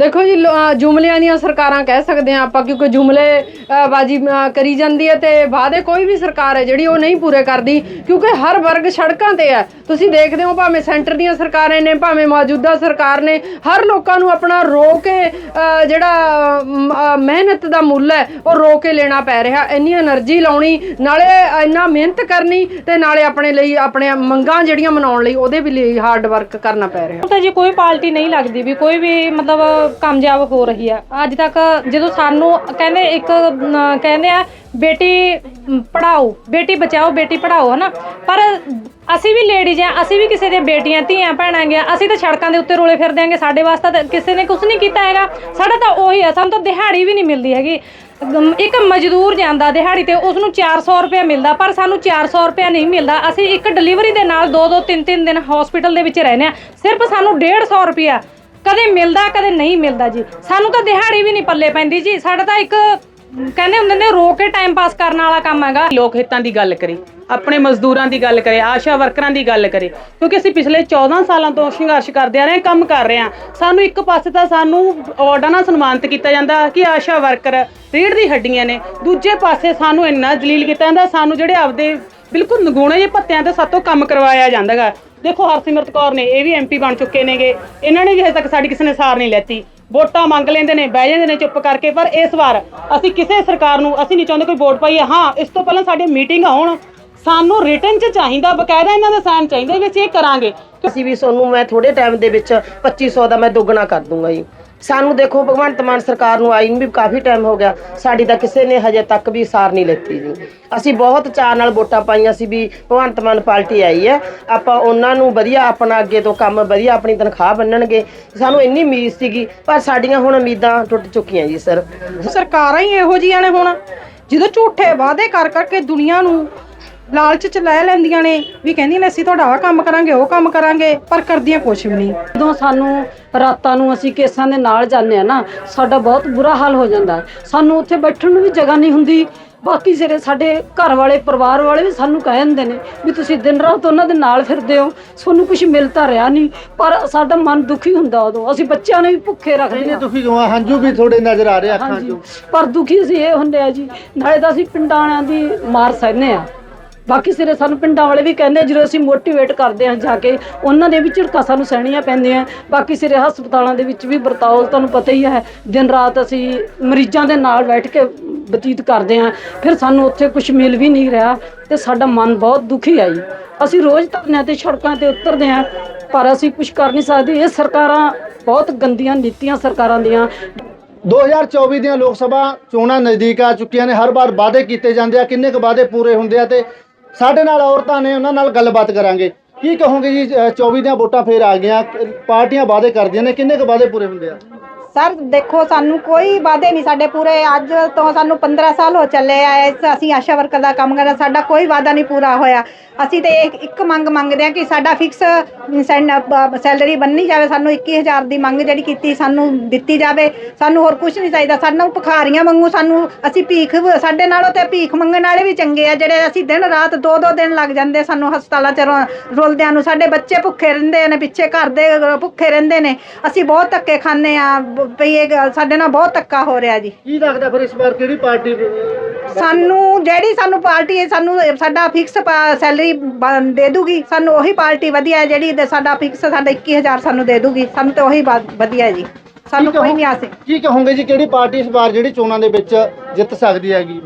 ਦੇਖੋ ਜੀ, ਲੋ- ਜੁਮਲਿਆਂ ਦੀਆਂ ਸਰਕਾਰਾਂ ਕਹਿ ਸਕਦੇ ਆ ਆਪਾਂ ਕਿਉਂਕਿ ਜੁਮਲੇ ਬਾਜੀ ਕਰੀ ਜਾਂਦੀ ਹੈ ਤੇ ਵਾਅਦੇ ਕੋਈ ਵੀ ਸਰਕਾਰ ਹੈ ਜਿਹੜੀ ਉਹ ਨਹੀਂ ਪੂਰੇ ਕਰਦੀ, ਕਿਉਂਕਿ ਹਰ ਵਰਗ ਸੜਕਾਂ ਤੇ ਹੈ। ਤੁਸੀਂ ਦੇਖਦੇ ਹੋ ਭਾਵੇਂ ਸੈਂਟਰ ਦੀਆਂ ਸਰਕਾਰਾਂ ਨੇ, ਭਾਵੇਂ ਮੌਜੂਦਾ ਸਰਕਾਰ ਨੇ, ਹਰ ਲੋਕਾਂ ਨੂੰ ਆਪਣਾ ਰੋ ਕੇ ਜਿਹੜਾ ਮਿਹਨਤ ਦਾ ਮੁੱਲ ਹੈ, ਉਹ ਰੋ ਕੇ ਲੈਣਾ ਪੈ ਰਿਹਾ। ਇੰਨੀ એનર્ਜੀ ਲਾਉਣੀ, ਨਾਲੇ ਇੰਨਾ ਮਿਹਨਤ ਕਰਨੀ ਤੇ ਨਾਲੇ ਆਪਣੇ ਲਈ, ਆਪਣੇ ਮੰਗਾਂ ਜਿਹੜੀਆਂ ਮਨਾਉਣ ਲਈ ਉਹਦੇ ਵੀ ਲਈ ਹਾਰਡ ਵਰਕ ਕਰਨਾ ਪੈ ਰਿਹਾ। ਤਾਂ ਜੀ ਕੋਈ ਪਾਰਟੀ ਨਹੀਂ ਲੱਗਦੀ ਵੀ, ਕੋਈ ਵੀ ਮਤਲਬ ਕਾਮਯਾਬ ਹੋ ਰਹੀ ਆ। ਅੱਜ ਤੱਕ ਜਦੋਂ ਸਾਨੂੰ ਕਹਿੰਦੇ ਇੱਕ ਕਹਿੰਦੇ ਆ ਬੇਟੀ ਅਮ, ਪੜ੍ਹਾਓ ਬੇਟੀ ਬਚਾਓ ਬੇਟੀ ਪੜ੍ਹਾਓ ਹਨਾ? ਪਰ ਅਸੀਂ ਵੀ ਲੇਡੀਜ਼ ਆ ਅਸੀਂ ਵੀ ਕਿਸੇ ਦੀਆਂ ਬੇਟੀਆਂ ਧੀਆਂ ਭੈਣਾਂ ਗਿਆ ਅਸੀਂ ਤਾਂ ਸੜਕਾਂ ਦੇ ਉੱਤੇ ਰੋਲੇ ਫਿਰਦੇ ਆਂਗੇ ਸਾਡੇ ਵਾਸਤੇ ਤਾਂ ਕਿਸੇ ਨੇ ਕੁਝ ਨਹੀਂ ਕੀਤਾ ਹੈਗਾ। ਸਾਡਾ ਤਾਂ ਉਹੀ ਆ ਸਾਨੂੰ ਤਾਂ ਦਿਹਾੜੀ ਵੀ ਨਹੀਂ ਮਿਲਦੀ ਹੈਗੀ। ਇੱਕ ਮਜ਼ਦੂਰ ਜਾਂਦਾ ਦਿਹਾੜੀ ਤੇ ਉਸ ਨੂੰ 400 ਰੁਪਏ ਮਿਲਦਾ ਪਰ ਸਾਨੂੰ 400 ਰੁਪਏ ਨਹੀਂ ਮਿਲਦਾ। ਅਸੀਂ ਇੱਕ ਡਿਲੀਵਰੀ ਦੇ ਨਾਲ 2-2 3-3 ਦਿਨ ਹਸਪੀਟਲ ਦੇ ਵਿੱਚ ਰਹਿੰਦੇ ਆ। ਸਿਰਫ ਸਾਨੂੰ 150 ਰੁਪਿਆ ਕਦੇ ਮਿਲਦਾ, ਕਦੇ ਨਹੀਂ ਮਿਲਦਾ ਜੀ। ਸਾਨੂੰ ਤਾਂ ਦਿਹਾੜੀ ਵੀ ਨਹੀਂ ਪੱਲੇ ਪੈਂਦੀ ਜੀ। ਸਾਡਾ ਤਾਂ ਇੱਕ ਕਹਿੰਦੇ ਹੁੰਦੇ ਨੇ, ਰੋ ਕੇ ਟਾਈਮ ਪਾਸ ਕਰਨ ਵਾਲਾ ਕੰਮ ਹੈਗਾ। ਲੋਕ ਹਿੱਤਾਂ ਦੀ ਗੱਲ ਕਰੇ, ਆਪਣੇ ਮਜ਼ਦੂਰਾਂ ਦੀ ਗੱਲ ਕਰੇ, ਆਸ਼ਾ ਵਰਕਰਾਂ ਦੀ ਗੱਲ ਕਰੇ। ਕਿਉਂਕਿ ਅਸੀਂ ਪਿਛਲੇ 14 ਸਾਲਾਂ ਤੋਂ ਸੰਘਰਸ਼ ਕਰਦੇ ਆ ਰਹੇ ਹਾਂ ਕੰਮ ਕਰ ਰਹੇ ਹਾਂ ਸਾਨੂੰ ਇੱਕ ਪਾਸੇ ਤਾਂ ਸਾਨੂੰ ਅਵਾਰਡਾਂ ਨਾਲ ਸਨਮਾਨਿਤ ਕੀਤਾ ਜਾਂਦਾ ਕਿ ਆਸ਼ਾ ਵਰਕਰ ਰੀੜ ਦੀ ਹੱਡੀਆਂ ਨੇ। ਦੂਜੇ ਪਾਸੇ ਸਾਨੂੰ ਇੰਨਾ ਜਲੀਲ ਕੀਤਾ ਜਾਂਦਾ, ਸਾਨੂੰ ਜਿਹੜੇ ਆਪਦੇ ਬਿਲਕੁਲ ਨਗੂਣੇ ਜਿਹੇ ਭੱਤਿਆਂ ਤੇ ਸਾਤੋਂ ਕੰਮ ਕਰਵਾਇਆ ਜਾਂਦਾਗਾ ਦੇਖੋ ਹਰਸਿਮਰਤ ਕੌਰ ਨੇ, ਇਹ ਵੀ ਐਮਪੀ ਬਣ ਚੁੱਕੇ ਨੇਗੇ। ਇਹਨਾਂ ਨੇ ਵੀ ਹਜੇ ਤੱਕ ਸਾਡੀ ਕਿਸੇ ਨੇ ਸਾਰ ਨਹੀਂ ਲੈਤੀ। ਵੋਟਾਂ ਮੰਗ ਲੈਂਦੇ ਨੇ, ਬਹਿ ਜਾਂਦੇ ਨੇ ਚੁੱਪ ਕਰਕੇ, ਪਰ ਇਸ ਵਾਰ ਅਸੀਂ ਕਿਸੇ ਸਰਕਾਰ ਨੂੰ, ਅਸੀਂ ਨਹੀਂ ਚਾਹੁੰਦੇ ਕੋਈ ਵੋਟ ਪਾਈਏ ਹਾਂ। ਇਸ ਤੋਂ ਪਹਿਲਾਂ ਸਾਡੀ ਮੀਟਿੰਗ ਹੋਣ, ਸਾਨੂੰ ਰਿਟਰਨ 'ਚ ਚਾਹੀਦਾ, ਬਕਾਇਦਾ ਇਹਨਾਂ ਦਾ ਸਾਈਨ ਚਾਹੀਦਾ, ਵੀ ਇਹ ਕਰਾਂਗੇ। ਅਸੀਂ ਵੀ ਤੁਹਾਨੂੰ ਮੈਂ ਥੋੜੇ ਟਾਈਮ ਦੇ ਵਿੱਚ 2500 ਦਾ ਮੈਂ ਦੁੱਗਣਾ ਕਰ ਦੂੰਗਾ ਜੀ। ਸਾਨੂੰ ਦੇਖੋ, ਭਗਵੰਤ ਮਾਨ ਸਰਕਾਰ ਨੂੰ ਆਈ ਨੂੰ ਵੀ ਕਾਫੀ ਟਾਈਮ ਹੋ ਗਿਆ। ਸਾਡੀ ਤਾਂ ਕਿਸੇ ਨੇ ਹਜੇ ਤੱਕ ਵੀ ਸਾਰ ਨਹੀਂ ਲੈਤੀ ਜੀ। ਅਸੀਂ ਬਹੁਤ ਚਾਅ ਨਾਲ ਵੋਟਾਂ ਪਾਈਆਂ ਸੀ ਵੀ ਭਗਵੰਤ ਮਾਨ ਪਾਰਟੀ ਆਈ ਹੈ। ਆਪਾਂ ਉਹਨਾਂ ਨੂੰ ਵਧੀਆ ਆਪਣਾ ਅੱਗੇ ਤੋਂ ਕੰਮ, ਵਧੀਆ ਆਪਣੀ ਤਨਖਾਹ ਬੰਨਣਗੇ। ਸਾਨੂੰ ਇੰਨੀ ਉਮੀਦ ਸੀਗੀ, ਪਰ ਸਾਡੀਆਂ ਹੁਣ ਉਮੀਦਾਂ ਟੁੱਟ ਚੁੱਕੀਆਂ ਜੀ, ਸਰ। ਸਰਕਾਰਾਂ ਹੀ ਇਹੋ ਜਿਹੀਆਂ ਨੇ ਹੁਣ। ਜਦੋਂ ਝੂਠੇ ਵਾਅਦੇ ਕਰ ਕਰਕੇ ਦੁਨੀਆ ਨੂੰ ਲਾਲਚ ਚ ਲੈ ਲੈਂਦੀਆਂ ਨੇ ਵੀ ਕਹਿੰਦੀਆਂ ਨੇ ਅਸੀਂ ਤੁਹਾਡਾ ਆਹ ਕੰਮ ਕਰਾਂਗੇ ਉਹ ਕੰਮ ਕਰਾਂਗੇ ਪਰ ਕਰਦੀਆਂ ਕੁਛ ਵੀ ਨਹੀਂ। ਜਦੋਂ ਸਾਨੂੰ ਰਾਤਾਂ ਨੂੰ ਅਸੀਂ ਕੇਸਾਂ ਦੇ ਨਾਲ ਜਾਂਦੇ ਆ ਨਾ ਸਾਡਾ ਬਹੁਤ ਬੁਰਾ ਹਾਲ ਹੋ ਜਾਂਦਾ ਹੈ। ਸਾਨੂੰ ਉੱਥੇ ਬੈਠਣ ਨੂੰ ਵੀ ਜਗ੍ਹਾ ਨਹੀਂ ਹੁੰਦੀ। ਬਾਕੀ ਸਿਰੇ ਸਾਡੇ ਘਰ ਵਾਲੇ ਪਰਿਵਾਰ ਵਾਲੇ ਵੀ ਸਾਨੂੰ ਕਹਿ ਦਿੰਦੇ ਨੇ ਵੀ ਤੁਸੀਂ ਦਿਨ ਰਾਤ ਉਹਨਾਂ ਦੇ ਨਾਲ ਫਿਰਦੇ ਹੋ ਤੁਹਾਨੂੰ ਕੁਝ ਮਿਲਤਾ ਰਿਹਾ ਨਹੀਂ। ਪਰ ਸਾਡਾ ਮਨ ਦੁਖੀ ਹੁੰਦਾ ਉਦੋਂ। ਅਸੀਂ ਬੱਚਿਆਂ ਨੂੰ ਵੀ ਭੁੱਖੇ ਰੱਖਦੇ ਹਾਂ। ਤੁਸੀਂ ਕਿਉਂ ਹੰਝੂ ਵੀ ਥੋੜੇ ਨਜ਼ਰ ਆ ਰਹੇ ਅੱਖਾਂ ਹਾਂਜੀ। 'ਚੋਂ। ਪਰ ਦੁਖੀ ਅਸੀਂ ਇਹ ਹੁੰਦੇ ਆ ਜੀ। ਨਾਲੇ ਤਾਂ ਅਸੀਂ ਪਿੰਡਾਂ ਵਾਲਿਆਂ ਦੀ ਮਾਰ ਸਹਿਨੇ ਆ ਬਾਕੀ ਸਿਰੇ ਸਾਨੂੰ ਪਿੰਡਾਂ ਵਾਲੇ ਵੀ ਕਹਿੰਦੇ ਜਦੋਂ ਅਸੀਂ ਮੋਟੀਵੇਟ ਕਰਦੇ ਹਾਂ ਜਾ ਕੇ, ਉਹਨਾਂ ਦੇ ਵੀ ਝਿੜਕਾਂ ਸਾਨੂੰ ਸਹਿਣੀਆਂ ਪੈਂਦੀਆਂ। ਬਾਕੀ ਸਿਰੇ ਹਸਪਤਾਲਾਂ ਦੇ ਵਿੱਚ ਵੀ ਵਰਤਾਓ, ਤੁਹਾਨੂੰ ਪਤਾ ਹੀ ਹੈ, ਦਿਨ ਰਾਤ ਅਸੀਂ ਮਰੀਜ਼ਾਂ ਦੇ ਨਾਲ ਬੈਠ ਕੇ ਬਤੀਤ ਕਰਦੇ ਹਾਂ। ਫਿਰ ਸਾਨੂੰ ਉੱਥੇ ਕੁਝ ਮਿਲ ਵੀ ਨਹੀਂ ਰਿਹਾ ਤੇ ਸਾਡਾ ਮਨ ਬਹੁਤ ਦੁਖੀ ਆ ਜੀ। ਅਸੀਂ ਰੋਜ਼ ਧਰਨਿਆਂ ਤੇ ਸੜਕਾਂ ਤੇ ਉਤਰਦੇ ਹਾਂ, ਪਰ ਅਸੀਂ ਕੁਝ ਕਰ ਨਹੀਂ ਸਕਦੇ। ਇਹ ਸਰਕਾਰਾਂ ਬਹੁਤ ਗੰਦੀਆਂ ਨੀਤੀਆਂ ਸਰਕਾਰਾਂ ਦੀਆਂ। 2024 ਦੀਆਂ ਲੋਕ ਸਭਾ ਚੋਣਾਂ ਨਜ਼ਦੀਕ ਆ ਚੁੱਕੀਆਂ ਨੇ। ਹਰ ਵਾਰ ਵਾਅਦੇ ਕੀਤੇ ਜਾਂਦੇ ਆ, ਕਿੰਨੇ ਕੁ ਵਾਅਦੇ ਪੂਰੇ ਹੁੰਦੇ ਆ ਤੇ ਸਾਡੇ ਨਾਲ ਔਰਤਾਂ ਨੇ ਉਹਨਾਂ ਨਾਲ ਗੱਲਬਾਤ ਕਰਾਂਗੇ। ਕੀ ਕਹੋਗੇ ਜੀ ਅ, 24 ਦੀਆਂ ਵੋਟਾਂ ਫੇਰ ਆ ਗਈਆਂ ਪਾਰਟੀਆਂ ਵਾਅਦੇ ਕਰਦੀਆਂ ਨੇ ਕਿੰਨੇ ਕੁ ਵਾਅਦੇ ਪੂਰੇ ਹੁੰਦੇ ਆ? ਸਰ, ਦੇਖੋ, ਸਾਨੂੰ ਕੋਈ ਵਾਅਦੇ ਨਹੀਂ ਸਾਡੇ ਪੂਰੇ ਅੱਜ ਤੋਂ ਸਾਨੂੰ 15 ਸਾਲ ਹੋ ਚੱਲੇ ਆ, ਇਸ ਅਸੀਂ ਆਸ਼ਾ ਵਰਕਰ ਦਾ ਕੰਮ ਕਰਦਾ ਸਾਡਾ ਕੋਈ ਵਾਅਦਾ ਨਹੀਂ ਪੂਰਾ ਹੋਇਆ। ਅਸੀਂ ਤੇ ਇੱਕ ਇੱਕ ਮੰਗ ਮੰਗਦੇ ਆ ਕਿ ਸਾਡਾ ਫਿਕਸ ਸੈਲਰੀ ਬੰਨੀ ਜਾਵੇ, ਸਾਨੂੰ 21000 ਦੀ ਮੰਗ ਜਿਹੜੀ ਕੀਤੀ ਸਾਨੂੰ ਦਿੱਤੀ ਜਾਵੇ। ਸਾਨੂੰ ਹੋਰ ਕੁਝ ਨਹੀਂ ਚਾਹੀਦਾ, ਸਾਨੂੰ ਭਿਖਾਰੀਆਂ ਵਾਂਗੂ ਸਾਨੂੰ, ਅਸੀਂ ਭੀਖ, ਸਾਡੇ ਨਾਲੋਂ ਤੇ ਭੀਖ ਮੰਗਣ ਵਾਲੇ ਵੀ ਚੰਗੇ ਆ, ਜਿਹੜੇ ਅਸੀਂ ਦਿਨ ਰਾਤ ਦੋ ਦੋ ਦਿਨ ਲੱਗ ਜਾਂਦੇ, ਸਾਨੂੰ ਹਸਪਤਾਲਾਂ ਚ ਰੋ- ਰੁਲਦਿਆਂ ਨੂੰ। ਸਾਡੇ ਬੱਚੇ ਭੁੱਖੇ ਰਹਿੰਦੇ ਨੇ, ਪਿੱਛੇ ਘਰ ਦੇ ਭੁੱਖੇ ਰਹਿੰਦੇ ਨੇ। ਅਸੀਂ ਬਹੁਤ ਧੱਕੇ ਖਾਂਦੇ ਆ ਵੀ ਇਹ ਗੱਲ- ਸਾਡੇ ਨਾਲ ਬਹੁਤ ਧੱਕਾ ਹੋ ਰਿਹਾ ਜੀ। ਕੀ ਲੱਗਦਾ ਫਿਰ ਇਸ ਵਾਰ ਕਿਹੜੀ ਪਾਰਟੀ ਸਾਨੂੰ ਜਿਹੜੀ ਸਾਨੂੰ ਪਾਰਟੀ ਹੈ ਸਾਨੂੰ ਸਾਡਾ ਫਿਕਸ ਸੈਲਰੀ ਦੇ ਦੂਗੀ। ਸਾਨੂੰ ਉਹੀ ਪਾਰਟੀ ਵਧੀਆ ਹੈ ਜਿਹੜੀ ਸਾਡਾ ਫਿਕਸ ਸਾਡਾ 21000 ਸਾਨੂੰ ਦੇ ਦੂਗੀ। ਸਾਨੂੰ ਤੇ ਉਹੀ ਵਧੀਆ ਹੈ ਜੀ। ਸਾਨੂੰ ਕੋਈ ਨਹੀਂ ਆਸੇ ਕੀ ਕਹੋਗੇ ਜੀ ਕਿਹੜੀ ਪਾਰਟੀ ਇਸ ਵਾਰ ਜਿਹੜੀ ਚੋਣਾਂ ਦੇ ਵਿੱਚ ਜਿੱਤ ਸਕਦੀ ਹੈਗੀ?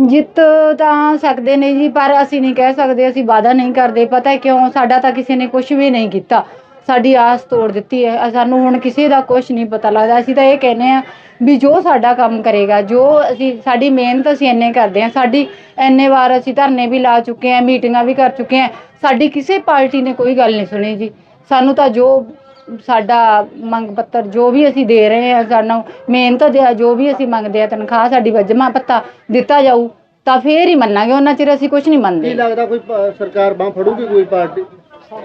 ਜਿੱਤ ਤਾਂ ਸਕਦੇ ਨੇ ਜੀ ਪਰ ਅਸੀਂ ਨਹੀਂ ਕਹਿ ਸਕਦੇ ਅਸੀਂ ਵਾਅਦਾ ਨਹੀਂ ਕਰਦੇ। ਪਤਾ ਹੈ ਕਿਉਂ? ਸਾਡਾ ਤਾਂ ਕਿਸੇ ਨੇ ਕੁਝ ਵੀ ਨਹੀਂ ਕੀਤਾ। ਸਾਡੀ ਆਸ ਤੋੜ ਦਿੱਤੀ ਹੈ। ਅ- ਸਾਨੂੰ ਹੁਣ ਕਿਸੇ ਦਾ ਕੁਝ ਨਹੀਂ ਪਤਾ ਲੱਗਦਾ। ਅਸੀਂ ਤਾਂ ਇਹ ਕਹਿੰਦੇ ਆ ਵੀ ਜੋ ਸਾਡਾ ਕੰਮ ਕਰੇਗਾ, ਜੋ ਅਸੀਂ, ਸਾਡੀ ਮਿਹਨਤ ਅਸੀਂ ਇੰਨੇ ਕਰਦੇ ਆ ਸਾਡੀ ਇੰਨੇ ਵਾਰ ਅਸੀਂ ਧਰਨੇ ਵੀ ਲਾ ਚੁੱਕੇ ਆ ਮੀਟਿੰਗਾਂ ਵੀ ਕਰ ਚੁੱਕੇ ਆ ਸਾਡੀ ਕਿਸੇ ਪਾਰਟੀ ਨੇ ਕੋਈ ਗੱਲ ਨਹੀਂ ਸੁਣੀ ਜੀ। ਸਾਨੂੰ ਤਾਂ ਜੋ ਸਾਡਾ ਮੰਗ ਪੱਤਰ, ਜੋ ਵੀ ਅਸੀਂ ਦੇ ਰਹੇ ਆ ਸਾਨੂੰ ਮਿਹਨਤ ਦੇ ਜੋ ਵੀ ਅਸੀਂ ਮੰਗਦੇ ਆ, ਤਨਖਾਹ ਸਾਡੀ ਵਜਮਾ ਪੱਤਾ ਦਿੱਤਾ ਜਾਊ, ਤਾਂ ਫੇਰ ਹੀ ਮੰਨਾਂਗੇ। ਉਹਨਾਂ ਚਿਰ ਅਸੀਂ ਕੁਝ ਨਹੀਂ ਕੀ ਮੰਨਦੇ ਲੱਗਦਾ ਕੋਈ ਸਰਕਾਰ ਬਾਹ ਫੜੂਗੀ ਕੋਈ ਪਾਰਟੀ?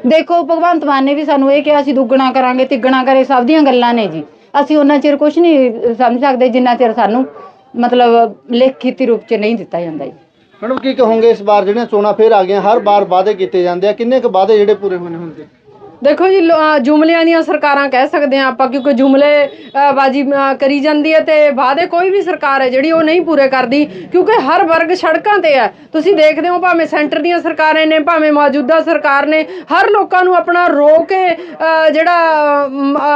ਦੇਖੋ, ਭਗਵੰਤ ਮਾਨ ਨੇ ਵੀ ਸਾਨੂੰ ਇਹ ਕਿਹਾ, ਅਸੀਂ ਦੁੱਗਣਾ ਕਰਾਂਗੇ, ਤਿੱਗਣਾ ਕਰੇ, ਸਭ ਦੀਆਂ ਗੱਲਾਂ ਨੇ ਜੀ। ਅਸੀਂ ਉਹਨਾਂ ਚਿਰ ਕੁਝ ਨਹੀਂ ਸਮਝ ਸਕਦੇ, ਜਿੰਨਾ ਚਿਰ ਸਾਨੂੰ ਮਤਲਬ ਲਿਖਤੀ ਰੂਪ ਚ ਨਹੀਂ ਦਿੱਤਾ ਜਾਂਦਾ ਜੀ। ਮੈਡਮ, ਕੀ ਕਹੋਗੇ ਇਸ ਵਾਰ ਜਿਹੜੀਆਂ ਚੋਣਾਂ ਫੇਰ ਆ ਗਈਆਂ, ਹਰ ਵਾਰ ਵਾਅਦੇ ਕੀਤੇ ਜਾਂਦੇ ਆ। ਕਿੰਨੇ ਕੁ ਵਾਅਦੇ ਜਿਹੜੇ ਪੂਰੇ ਹੋਣੇ ਹੁੰਦੇ? ਦੇਖੋ ਜੀ, ਲੋ- ਜੁਮਲਿਆਂ ਦੀਆਂ ਸਰਕਾਰਾਂ ਕਹਿ ਸਕਦੇ ਆ ਆਪਾਂ ਕਿਉਂਕਿ ਜੁਮਲੇ ਬਾਜੀ ਕਰੀ ਜਾਂਦੀ ਹੈ ਤੇ ਵਾਅਦੇ ਕੋਈ ਵੀ ਸਰਕਾਰ ਹੈ ਜਿਹੜੀ ਉਹ ਨਹੀਂ ਪੂਰੇ ਕਰਦੀ, ਕਿਉਂਕਿ ਹਰ ਵਰਗ ਸੜਕਾਂ ਤੇ ਹੈ। ਤੁਸੀਂ ਦੇਖਦੇ ਹੋ ਭਾਵੇਂ ਸੈਂਟਰ ਦੀਆਂ ਸਰਕਾਰਾਂ ਨੇ, ਭਾਵੇਂ ਮੌਜੂਦਾ ਸਰਕਾਰ ਨੇ, ਹਰ ਲੋਕਾਂ ਨੂੰ ਆਪਣਾ ਰੋ ਕੇ ਜਿਹੜਾ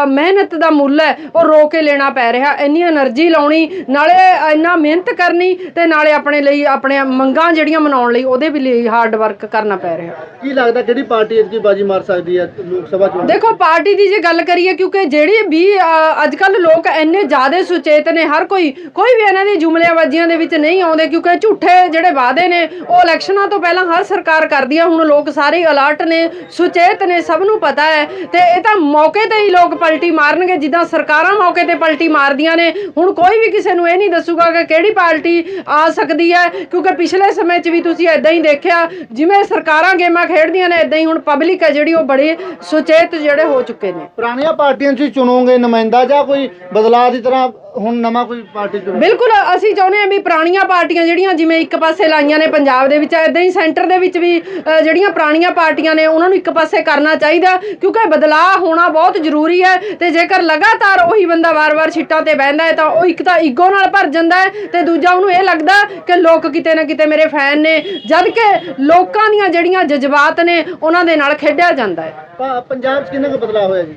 ਮਿਹਨਤ ਦਾ ਮੁੱਲ ਹੈ, ਉਹ ਰੋ ਕੇ ਲੈਣਾ ਪੈ ਰਿਹਾ। ਇੰਨੀ એનર્ਜੀ ਲਾਉਣੀ, ਨਾਲੇ ਇੰਨਾ ਮਿਹਨਤ ਕਰਨੀ ਤੇ ਨਾਲੇ ਆਪਣੇ ਲਈ, ਆਪਣੇ ਮੰਗਾਂ ਜਿਹੜੀਆਂ ਮਨਾਉਣ ਲਈ ਉਹਦੇ ਵੀ ਲਈ ਹਾਰਡ ਵਰਕ ਕਰਨਾ ਪੈ ਰਿਹਾ। ਕੀ ਲੱਗਦਾ ਕਿਹੜੀ ਪਾਰਟੀ ਇਤਕੀ ਬਾਜੀ ਮਾਰ ਸਕਦੀ ਹੈ? ਲੋਕ ਸਭਾ ਚੋਣ। ਦੇਖੋ, ਪਾਰਟੀ ਦੀ ਜੇ ਗੱਲ ਕਰੀਏ, ਕਿਉਂਕਿ ਜਿਹੜੀ ਵੀ ਅੱਜ ਕੱਲ ਲੋਕ ਇੰਨੇ ਜ਼ਿਆਦਾ ਸੁਚੇਤ ਨੇ, ਹਰ ਕੋਈ ਕੋਈ ਵੀ ਇਹਨਾਂ ਦੀ ਜੁਮਲੇਬਾਜ਼ੀਆਂ ਦੇ ਵਿੱਚ ਨਹੀਂ ਆਉਂਦੇ, ਕਿਉਂਕਿ ਝੂਠੇ ਜਿਹੜੇ ਵਾਅਦੇ ਨੇ, ਉਹ ਇਲੈਕਸ਼ਨਾਂ ਤੋਂ ਪਹਿਲਾਂ ਹਰ ਸਰਕਾਰ ਕਰਦੀ ਹੈ ਹੁਣ ਲੋਕ ਸਾਰੇ ਅਲਰਟ ਨੇ, ਸੁਚੇਤ ਨੇ, ਸਭ ਨੂੰ ਪਤਾ ਹੈ। ਤੇ ਇਹ ਤਾਂ ਮੌਕੇ ਤੇ ਹੀ ਲੋਕ ਪਲਟੀ ਮਾਰਨਗੇ, ਜਿੱਦਾਂ ਸਰਕਾਰਾਂ ਮੌਕੇ ਤੇ ਪਲਟੀ ਮਾਰਦੀਆਂ ਨੇ। ਹੁਣ ਕੋਈ ਵੀ ਕਿਸੇ ਨੂੰ ਇਹ ਨਹੀਂ ਦੱਸੂਗਾ ਕਿ ਕਿਹੜੀ ਪਾਰਟੀ ਆ ਸਕਦੀ ਹੈ, ਕਿਉਂਕਿ ਪਿਛਲੇ ਸਮੇਂ 'ਚ ਵੀ ਤੁਸੀਂ ਇਦਾਂ ਹੀ ਦੇਖਿਆ, ਜਿਵੇਂ ਸਰਕਾਰਾਂ ਗੇਮਾਂ ਖੇਡਦੀਆਂ ਨੇ ਇਦਾਂ ਹੀ ਹੁਣ ਪਬਲਿਕ ਹੈ ਜਿਹੜੀ, ਉਹ ਬੜੇ ਸੁਚੇਤ ਜਿਹੜੇ ਹੋ ਚੁੱਕੇ ਨੇ। ਪੁਰਾਣੀਆਂ ਪਾਰਟੀਆਂ 'ਚ ਚੁਣੋਗੇ, ਨੁਮਾਇੰਦਾ ਜਾਂ ਕੋਈ ਬਦਲਾਅ ਦੀ ਤਰ੍ਹਾਂ ਹੁਣ ਨਵਾਂ ਕੋਈ ਪਾਰਟੀ ਚੁਣੋ। ਬਿਲਕੁਲ ਅਸੀਂ ਚਾਹੁੰਦੇ ਹਾਂ ਵੀ ਪੁਰਾਣੀਆਂ ਪਾਰਟੀਆਂ ਜਿਹੜੀਆਂ ਜਿਵੇਂ ਇੱਕ ਪਾਸੇ ਲਾਈਆਂ ਨੇ ਪੰਜਾਬ ਦੇ ਵਿੱਚ ਇਦਾਂ ਹੀ ਸੈਂਟਰ ਦੇ ਵਿੱਚ ਵੀ ਅ, ਜਿਹੜੀਆਂ ਪੁਰਾਣੀਆਂ ਪਾਰਟੀਆਂ ਨੇ ਉਹਨਾਂ ਨੂੰ ਇੱਕ ਪਾਸੇ ਕਰਨਾ ਚਾਹੀਦਾ ਕਿਉਂਕਿ ਬਦਲਾਅ ਹੋਣਾ ਬਹੁਤ ਜ਼ਰੂਰੀ ਹੈ ਤੇ ਜੇਕਰ ਲਗਾਤਾਰ ਉਹੀ ਬੰਦਾ ਵਾਰ-ਵਾਰ ਛਿੱਟਾਂ ਤੇ ਬਹਿੰਦਾ ਹੈ ਤਾਂ ਉਹ ਇੱਕ ਤਾਂ ਈਗੋ ਨਾਲ ਭਰ ਜਾਂਦਾ ਹੈ ਤੇ ਦੂਜਾ ਉਹਨੂੰ ਇਹ ਲੱਗਦਾ ਕਿ ਲੋਕ ਕਿਤੇ ਨਾ ਕਿਤੇ ਮੇਰੇ ਫੈਨ ਨੇ ਜਦ ਕਿ ਲੋਕਾਂ ਦੀਆਂ ਜਿਹੜੀਆਂ ਜਜ਼ਬਾਤ ਨੇ ਉਹਨਾਂ ਦੇ ਨਾਲ ਖੇਡਿਆ ਜਾਂਦਾ ਹੈ। ਪਾ- ਪੰਜਾਬ 'ਚ ਕਿੰਨਾ ਕੁ ਬਦਲਾਅ ਹੋਇਆ ਜੀ?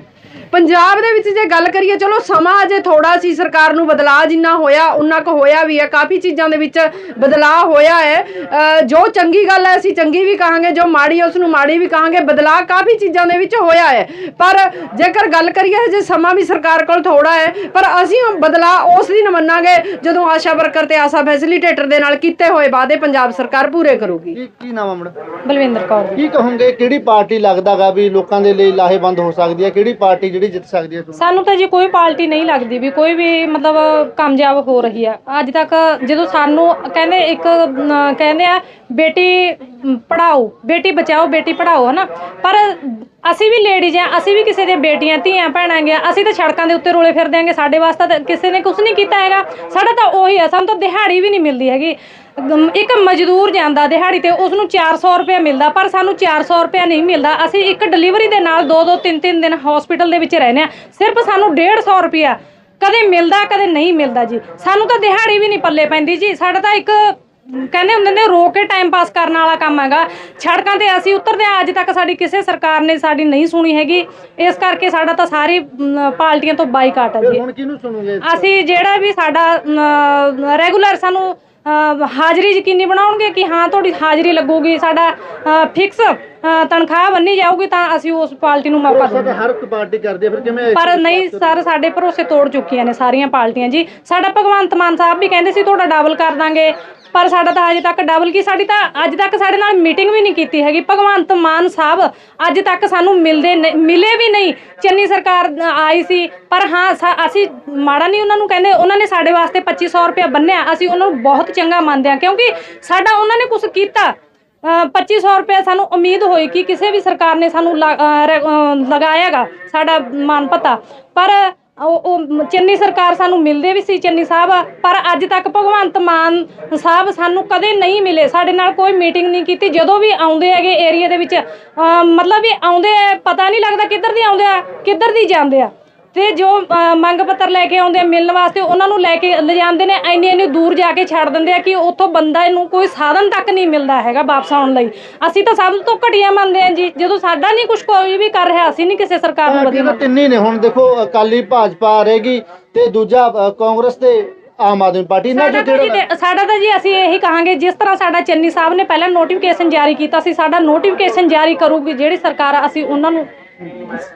ਪੰਜਾਬ ਦੇ ਵਿੱਚ ਜੇ ਗੱਲ ਕਰੀਏ ਚਲੋ ਸਮਾਂ ਅਜੇ ਥੋੜਾ ਸੀ ਸਰਕਾਰ ਨੂੰ ਬਦਲਾਅ ਜਿੰਨਾ ਹੋਇਆ ਉਨਾ ਕੁ ਹੋਇਆ ਵੀ ਹੈ। ਕਾਫੀ ਚੀਜ਼ਾਂ ਦੇ ਵਿੱਚ ਬਦਲਾਅ ਹੋਇਆ ਹੈ। ਜੋ ਚੰਗੀ ਗੱਲ ਹੈ ਅਸੀਂ ਚੰਗੀ ਵੀ ਕਹਾਂਗੇ ਜੋ ਮਾੜੀ ਹੈ ਉਸ ਨੂੰ ਮਾੜੀ ਵੀ ਕਹਾਂਗੇ। ਬਦਲਾਅ ਕਾਫੀ ਚੀਜ਼ਾਂ ਦੇ ਵਿੱਚ ਹੋਇਆ ਹੈ। ਪਰ ਜੇਕਰ ਗੱਲ ਕਰੀਏ ਜੇ ਸਮਾਂ ਵੀ ਸਰਕਾਰ ਕੋਲ ਥੋੜਾ ਹੈ ਪਰ ਅਸੀਂ ਬਦਲਾਅ ਉਸ ਦਿਨ ਮੰਨਾਂਗੇ ਜਦੋਂ ਆਸ਼ਾ ਵਰਕਰ ਤੇ ਆਸ਼ਾ ਫੈਸਿਲੀਟੇਟਰ ਦੇ ਨਾਲ ਕੀਤੇ ਹੋਏ ਵਾਅਦੇ ਪੰਜਾਬ ਸਰਕਾਰ ਪੂਰੇ ਕਰੂਗੀ। ਕੀ ਕੀ ਨਾਮ ਬਲਵਿੰਦਰ ਕੌਰ। ਕੀ ਕਹੋਗੇ ਕਿਹੜੀ ਪਾਰਟੀ ਲੱਗਦਾਗਾ ਵੀ ਲੋਕਾਂ ਦੇ ਲਈ ਲਾਹੇਵੰਦ ਹੋ ਸਕਦੀ ਹੈ? ਕਿਹੜੀ ਪਾਰਟੀ ਜਿਹੜੀ ਜਿੱਤ ਸਕਦੀ ਹੈ ਸਾਨੂੰ ਤਾਂ ਜੀ ਕੋਈ ਪਾਰਟੀ ਨਹੀਂ ਲੱਗਦੀ ਵੀ ਕੋਈ ਵੀ ਮਤਲਬ ਕਾਮਯਾਬ ਹੋ ਰਹੀ ਆ। ਅੱਜ ਤੱਕ ਜਦੋਂ ਸਾਨੂੰ ਕਹਿੰਦੇ ਇੱਕ ਅਮ, ਕਹਿੰਦੇ ਆ ਬੇਟੀ ਪੜਾਓ ਬੇਟੀ ਬਚਾਓ ਬੇਟੀ ਪੜਾਓ ਹਨਾ? ਪਰ ਅਸੀਂ ਵੀ ਲੇਡੀਜ਼ ਆ ਅਸੀਂ ਵੀ ਕਿਸੇ ਦੀਆਂ ਬੇਟੀਆਂ ਧੀਆਂ ਭੈਣਾਂ ਗਿਆ ਅਸੀਂ ਤਾਂ ਸੜਕਾਂ ਦੇ ਉੱਤੇ ਰੋਲੇ ਫਿਰਦੇ ਆਂਗੇ ਸਾਡੇ ਵਾਸਤੇ ਤਾਂ ਕਿਸੇ ਨੇ ਕੁਝ ਨਹੀਂ ਕੀਤਾ ਹੈਗਾ। ਸਾਡਾ ਤਾਂ ਉਹੀ ਆ ਸਾਨੂੰ ਤਾਂ ਦਿਹਾੜੀ ਵੀ ਨਹੀਂ ਮਿਲਦੀ ਹੈਗੀ। ਇੱਕ ਮਜ਼ਦੂਰ ਜਾਂਦਾ ਦਿਹਾੜੀ ਤੇ ਉਸ ਨੂੰ 400 ਰੁਪਏ ਮਿਲਦਾ ਪਰ ਸਾਨੂੰ 400 ਰੁਪਏ ਨਹੀਂ ਮਿਲਦਾ। ਅਸੀਂ ਇੱਕ ਡਿਲੀਵਰੀ ਦੇ ਨਾਲ 2-2 3-3 ਦਿਨ ਹਸਪੀਟਲ ਦੇ ਵਿੱਚ ਰਹਿੰਦੇ ਆ ਸਿਰਫ ਸਾਨੂੰ 150 ਰੁਪਿਆ ਕਦੇ ਮਿਲਦਾ ਕਦੇ ਨਹੀਂ ਮਿਲਦਾ ਜੀ। ਸਾਨੂੰ ਤਾਂ ਦਿਹਾੜੀ ਵੀ ਨਹੀਂ ਪੱਲੇ ਪੈਂਦੀ ਜੀ। ਸਾਡਾ ਤਾਂ ਇੱਕ ਕਹਿੰਦੇ ਹੁੰਦੇ ਨੇ ਰੋ ਕੇ ਟਾਈਮ ਪਾਸ ਕਰਨ ਵਾਲਾ ਕੰਮ ਹੈਗਾ। ਸੜਕਾਂ ਤੇ ਅਸੀਂ ਉਤਰਦੇ ਹਾਂ ਅੱਜ ਤੱਕ ਸਾਡੀ ਕਿਸੇ ਸਰਕਾਰ ਨੇ ਸਾਡੀ ਨਹੀਂ ਸੁਣੀ ਹੈਗੀ। ਇਸ ਕਰਕੇ ਸਾਡਾ ਤਾਂ ਸਾਰੀ ਅਮ, ਪਾਰਟੀਆਂ ਤੋਂ ਬਾਈਕਾਟ ਹੈ ਜੀ। ਹੁਣ ਕਿਹਨੂੰ ਸੁਣੋਗੇ ਅਸੀਂ ਜਿਹੜਾ ਵੀ ਸਾਡਾ ਰੈਗੂਲਰ ਸਾਨੂੰ ਹਾਜ਼ਰੀ ਯਕੀਨੀ ਬਣਾਉਣਗੇ ਕਿ ਹਾਂ ਤੁਹਾਡੀ ਹਾਜ਼ਰੀ ਲੱਗੂਗੀ ਸਾਡਾ ਫਿਕਸ ਤਨਖਾਹ ਬੰਨੀ ਜਾਊਗੀ ਤਾਂ ਅਸੀਂ ਉਸ ਪਾਰਟੀ ਨੂੰ ਮੌਕਾ ਦੇਵਾਂਗੇ ਹਰ ਇੱਕ ਪਾਰਟੀ ਕਰਦੀ ਹੈ ਫਿਰ ਕਿਵੇਂ ਪਰ ਨਹੀਂ ਸਰ ਸਾਡੇ ਭਰੋਸੇ ਤੋੜ ਚੁੱਕੀਆਂ ਨੇ ਸਾਰੀਆਂ ਪਾਰਟੀਆਂ ਜੀ। ਸਾਡਾ ਭਗਵੰਤ ਮਾਨ ਸਾਹਿਬ ਵੀ ਕਹਿੰਦੇ ਸੀ ਤੁਹਾਡਾ ਡਬਲ ਕਰ ਦਾਂਗੇ। ਪਰ ਸਾਡਾ ਤਾਂ ਅਜੇ ਤੱਕ ਡਬਲ ਕੀ ਸਾਡੀ ਤਾਂ ਅੱਜ ਤੱਕ ਸਾਡੇ ਨਾਲ ਮੀਟਿੰਗ ਵੀ ਨਹੀਂ ਕੀਤੀ ਹੈਗੀ। ਭਗਵੰਤ ਮਾਨ ਸਾਹਿਬ ਅੱਜ ਤੱਕ ਸਾਨੂੰ ਮਿਲਦੇ ਨਹੀਂ- ਮਿਲੇ ਵੀ ਨਹੀਂ। ਚੰਨੀ ਸਰਕਾਰ ਅ, ਆਈ ਸੀ ਪਰ ਹਾਂ ਸਾ- ਅਸੀਂ ਮਾੜਾ ਨਹੀਂ ਉਹਨਾਂ ਨੂੰ ਕਹਿੰਦੇ। ਉਹਨਾਂ ਨੇ ਸਾਡੇ ਵਾਸਤੇ 2500 ਰੁਪਏ ਬੰਨਿਆ। ਅਸੀਂ ਉਹਨਾਂ ਨੂੰ ਬਹੁਤ ਚੰਗਾ ਮੰਨਦੇ ਹਾਂ ਕਿਉਂਕਿ ਸਾਡਾ ਉਹਨਾਂ ਨੇ ਕੁਝ ਕੀਤਾ। 2500 ਰੁਪਏ ਸਾਨੂੰ ਉਮੀਦ ਹੋਈ ਕਿ ਕਿਸੇ ਵੀ ਸਰਕਾਰ ਨੇ ਸਾਨੂੰ ਲਾ- ਅ, ਰ- ਲਗਾਇਆਗਾ ਸਾਡਾ ਮਾਨ ਪਤਾ ਪਰ ਉਹ ਚੰਨੀ ਸਰਕਾਰ ਸਾਨੂੰ ਮਿਲਦੇ ਵੀ ਸੀ ਚੰਨੀ ਸਾਹਿਬ ਪਰ ਅੱਜ ਤੱਕ ਭਗਵੰਤ ਮਾਨ ਸਾਹਿਬ ਸਾਨੂੰ ਕਦੇ ਨਹੀਂ ਮਿਲੇ। ਸਾਡੇ ਨਾਲ ਕੋਈ ਮੀਟਿੰਗ ਨਹੀਂ ਕੀਤੀ। ਜਦੋਂ ਵੀ ਆਉਂਦੇ ਹੈਗੇ ਏਰੀਆ ਦੇ ਵਿੱਚ ਮਤਲਬ ਵੀ ਆਉਂਦੇ ਆ, ਪਤਾ ਨਹੀਂ ਲੱਗਦਾ ਕਿੱਧਰ ਦੀ ਆਉਂਦੇ ਆ ਕਿੱਧਰ ਦੀ ਜਾਂਦੇ ਆ। ਤੇ ਜੋ ਮੰਗ ਪੱਤਰ ਲੈ ਕੇ ਆਉਂਦੇ ਆ ਮਿਲਣ ਵਾਸਤੇ ਉਹਨਾਂ ਨੂੰ ਲੈ ਕੇ ਲਿਜਾਂਦੇ ਨੇ ਇੰਨੀ ਇੰਨੀ ਦੂਰ ਜਾ ਕੇ ਛੱਡ ਦਿੰਦੇ ਆ ਕਿ ਉੱਥੋਂ ਬੰਦਾ ਨੂੰ ਕੋਈ ਸਾਧਨ ਤੱਕ ਨਹੀਂ ਮਿਲਦਾ ਹੈਗਾ ਵਾਪਸ ਆਉਣ ਲਈ। ਅਸੀਂ ਤਾਂ ਸਭ ਤੋਂ ਘਟੀਆ ਮੰਨਦੇ ਆ ਜੀ ਜਦੋਂ ਸਾਡਾ ਨਹੀਂ ਕੁਝ ਕੋਈ ਵੀ ਕਰ ਰਿਹਾ ਅਸੀਂ ਨਹੀਂ ਕਿਸੇ ਸਰਕਾਰ ਨੂੰ ਤਾਂ ਤਿੰਨ ਨੇ? ਹੁਣ ਦੇਖੋ ਅਕਾਲੀ ਭਾਜਪਾ ਰਹੇਗੀ ਤੇ ਦੂਜਾ ਕਾਂਗਰਸ ਤੇ ਆਮ ਆਦਮੀ ਪਾਰਟੀ ਇਹਨਾਂ ਸਾਡਾ ਚੋਂ ਤਾਂ ਜੀ ਕਿਹੜਾ ਤੇ- ਸਾਡਾ ਤਾਂ ਜੀ ਅਸੀਂ ਇਹੀ ਕਹਾਂਗੇ ਜਿਸ ਤਰ੍ਹਾਂ ਸਾਡਾ ਚੰਨੀ ਸਾਹਿਬ ਨੇ ਪਹਿਲਾਂ ਨੋਟੀਫਿਕੇਸ਼ਨ ਜਾਰੀ ਕੀਤਾ ਸੀ ਸਾਡਾ ਨੋਟੀਫਿਕੇਸ਼ਨ ਜਾਰੀ ਕਰੂਗੀ ਜਿਹੜੀ ਸਰਕਾਰ ਅਸੀਂ ਉਹਨਾਂ ਨੂੰ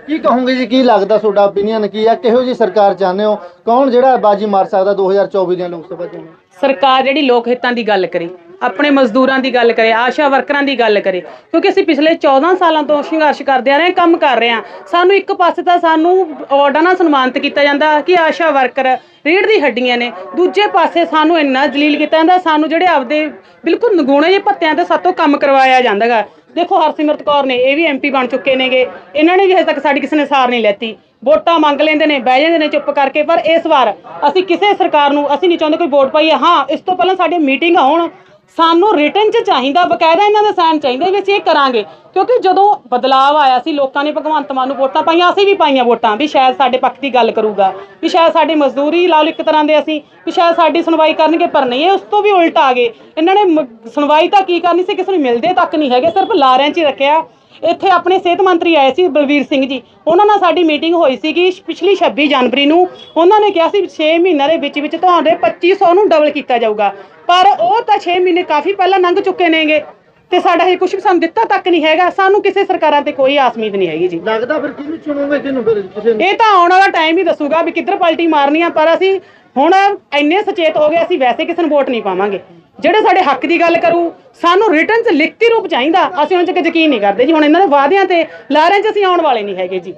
ਕੀ ਕਹੋਗੇ ਜੀ, ਕੀ ਲੱਗਦਾ ਤੁਹਾਡਾ ਓਪੀਨੀਅਨ ਕੀ ਹੈ ਕਿਹੋ ਜੀ ਸਰਕਾਰ ਚਾਹੁੰਦੇ ਹੋ? ਕੌਣ ਜਿਹੜਾ ਬਾਜੀ ਮਾਰ ਸਕਦਾ 2024 ਦੀਆਂ ਲੋਕ ਸਭਾ ਚੋਣਾਂ? ਸਰਕਾਰ ਜਿਹੜੀ ਲੋਕ ਹਿੱਤਾਂ ਦੀ ਗੱਲ ਕਰੇ, ਆਪਣੇ ਮਜ਼ਦੂਰਾਂ ਦੀ ਗੱਲ ਕਰੇ, ਆਸ਼ਾ ਵਰਕਰਾਂ ਦੀ ਗੱਲ ਕਰੇ, ਕਿਉਂਕਿ ਅਸੀਂ ਪਿਛਲੇ 14 ਸਾਲਾਂ ਤੋਂ ਸੰਘਰਸ਼ ਕਰਦੇ ਆ ਰਹੇ ਹਾਂ, ਕੰਮ ਕਰ ਰਹੇ ਹਾਂ। ਸਾਨੂੰ ਇੱਕ ਪਾਸੇ ਤਾਂ ਸਾਨੂੰ ਅਵਾਰਡਾਂ ਨਾਲ ਸਨਮਾਨਿਤ ਕੀਤਾ ਜਾਂਦਾ ਕਿ ਆਸ਼ਾ ਵਰਕਰ ਰੀੜ ਦੀ ਹੱਡੀਆਂ ਨੇ। ਦੂਜੇ ਪਾਸੇ ਸਾਨੂੰ ਇੰਨਾ ਜਲੀਲ ਕੀਤਾ ਜਾਂਦਾ, ਸਾਨੂੰ ਜਿਹੜੇ ਆਪਦੇ ਬਿਲਕੁਲ ਨਗੂਣੇ ਜਿਹੇ ਭੱਤਿਆਂ ਤੇ ਸਾਤੋਂ ਕੰਮ ਕਰਵਾਇਆ ਜਾਂਦਾਗਾ। ਦੇਖੋ ਹਰਸਿਮਰਤ ਕੌਰ ਨੇ, ਇਹ ਵੀ ਐਮਪੀ ਬਣ ਚੁੱਕੇ ਨੇਗੇ। ਇਹਨਾਂ ਨੇ ਵੀ ਹਜੇ ਤੱਕ ਸਾਡੀ ਕਿਸੇ ਨੇ ਸਾਰ ਨਹੀਂ ਲੈਤੀ। ਵੋਟਾਂ ਮੰਗ ਲੈਂਦੇ ਨੇ, ਬਹਿ ਜਾਂਦੇ ਨੇ ਚੁੱਪ ਕਰਕੇ। ਪਰ ਇਸ ਵਾਰ ਅਸੀਂ ਕਿਸੇ ਸਰਕਾਰ ਨੂੰ, ਅਸੀਂ ਨਹੀਂ ਚਾਹੁੰਦੇ ਕੋਈ ਵੋਟ ਪਾਈਏ। ਹਾਂ, ਇਸ ਤੋਂ ਪਹਿਲਾਂ ਸਾਡੀ ਮੀਟਿੰਗ ਹੋਣ ਸਾਨੂੰ ਰਿਟਰਨ 'ਚ ਚਾਹੀਦਾ, ਬਕਾਇਦਾ ਇਹਨਾਂ ਦਾ ਸਾਈਨ ਚਾਹੀਦਾ ਵੀ ਅਸੀਂ ਇਹ ਕਰਾਂਗੇ। ਕਿਉਂਕਿ ਜਦੋਂ ਬਦਲਾਅ ਆਇਆ ਸੀ, ਲੋਕਾਂ ਨੇ ਭਗਵੰਤ ਮਾਨ ਨੂੰ ਵੋਟਾਂ ਪਾਈਆਂ, ਅਸੀਂ ਵੀ ਪਾਈਆਂ ਵੋਟਾਂ ਵੀ ਸ਼ਾਇਦ ਸਾਡੇ ਪੱਖ ਦੀ ਗੱਲ ਕਰੂਗਾ। ਵੀ ਸ਼ਾਇਦ ਸਾਡੀ ਮਜ਼ਦੂਰੀ ਲਾ ਲਓ ਇੱਕ ਤਰ੍ਹਾਂ ਦੇ ਅਸੀਂ, ਵੀ ਸ਼ਾਇਦ ਸਾਡੀ ਸੁਣਵਾਈ ਕਰਨਗੇ, ਪਰ ਨਹੀਂ, ਇਹ ਉਸ ਤੋਂ ਵੀ ਉਲਟ ਆ ਗਏ। ਇਹਨਾਂ ਨੇ ਮ- ਸੁਣਵਾਈ ਤਾਂ ਕੀ ਕਰਨੀ ਸੀ? ਕਿਸੇ ਨੂੰ ਮਿਲਦੇ ਤੱਕ ਨਹੀਂ ਹੈਗੇ, ਸਿਰਫ ਲਾਰਿਆਂ 'ਚ ਹੀ ਰੱਖਿਆ। ਇੱਥੇ ਆਪਣੇ ਸਿਹਤ ਮੰਤਰੀ ਆਏ ਸੀ ਬਲਵੀਰ ਸਿੰਘ ਜੀ। ਉਹਨਾਂ ਨਾਲ ਸਾਡੀ ਮੀਟਿੰਗ ਹੋਈ ਸੀਗੀ ਪਿਛਲੀ 26 ਜਨਵਰੀ ਨੂੰ। ਉਹਨਾਂ ਨੇ ਕਿਹਾ ਸੀ 6 ਮਹੀਨਿਆਂ ਦੇ ਵਿੱਚ ਵਿੱਚ ਤੁਹਾਡੇ 2500 ਨੂੰ ਡਬਲ ਕੀਤਾ ਜਾਊਗਾ। ਪਰ ਉਹ ਤਾਂ 6 ਮਹੀਨੇ ਕਾਫੀ ਪਹਿਲਾਂ ਲੰਘ ਚੁੱਕੇ ਨੇਗੇ। ਤੇ ਸਾਡਾ ਹਜੇ ਕੁਝ ਵੀ ਸਾਨੂੰ ਦਿੱਤਾ ਤੱਕ ਨਹੀਂ ਹੈਗਾ। ਸਾਨੂੰ ਕਿਸੇ ਸਰਕਾਰਾਂ ਤੇ ਕੋਈ ਆਸ ਉਮੀਦ ਨਹੀਂ ਹੈਗੀ ਜੀ। ਲੱਗਦਾ ਫਿਰ ਕਿਹਨੂੰ ਚੁਣੋਗੇ ਕਿਹਨੂੰ ਫਿਰ ਕਿਸੇ ਇਹ ਤਾਂ ਆਉਣ ਵਾਲਾ ਟਾਈਮ ਹੀ ਦੱਸੂਗਾ ਵੀ ਕਿੱਧਰ ਪਲਟੀ ਮਾਰਨੀ ਆ। ਪਰ ਅਸੀਂ ਹੁਣ ਇੰਨੇ ਸੁਚੇਤ ਹੋ ਗਏ ਅਸੀਂ ਵੈਸੇ ਕਿਸੇ ਨੂੰ ਵੋਟ ਨਹੀਂ ਪਾਵਾਂਗੇ। ਜਿਹੜੇ ਸਾਡੇ ਹੱਕ ਦੀ ਗੱਲ ਕਰੂ ਸਾਨੂੰ ਰਿਟਰਨ 'ਚ ਲਿਖਤੀ ਰੂਪ ਚਾਹੀਦਾ ਅਸੀਂ ਉਹਨਾਂ 'ਚ ਯਕੀਨ ਨਹੀਂ ਕਰਦੇ ਜੀ। ਹੁਣ ਇਹਨਾਂ ਦੇ ਵਾਅਦਿਆਂ ਤੇ ਲਾਰਿਆਂ 'ਚ ਅਸੀਂ ਆਉਣ ਵਾਲੇ ਨਹੀਂ ਹੈਗੇ ਜੀ।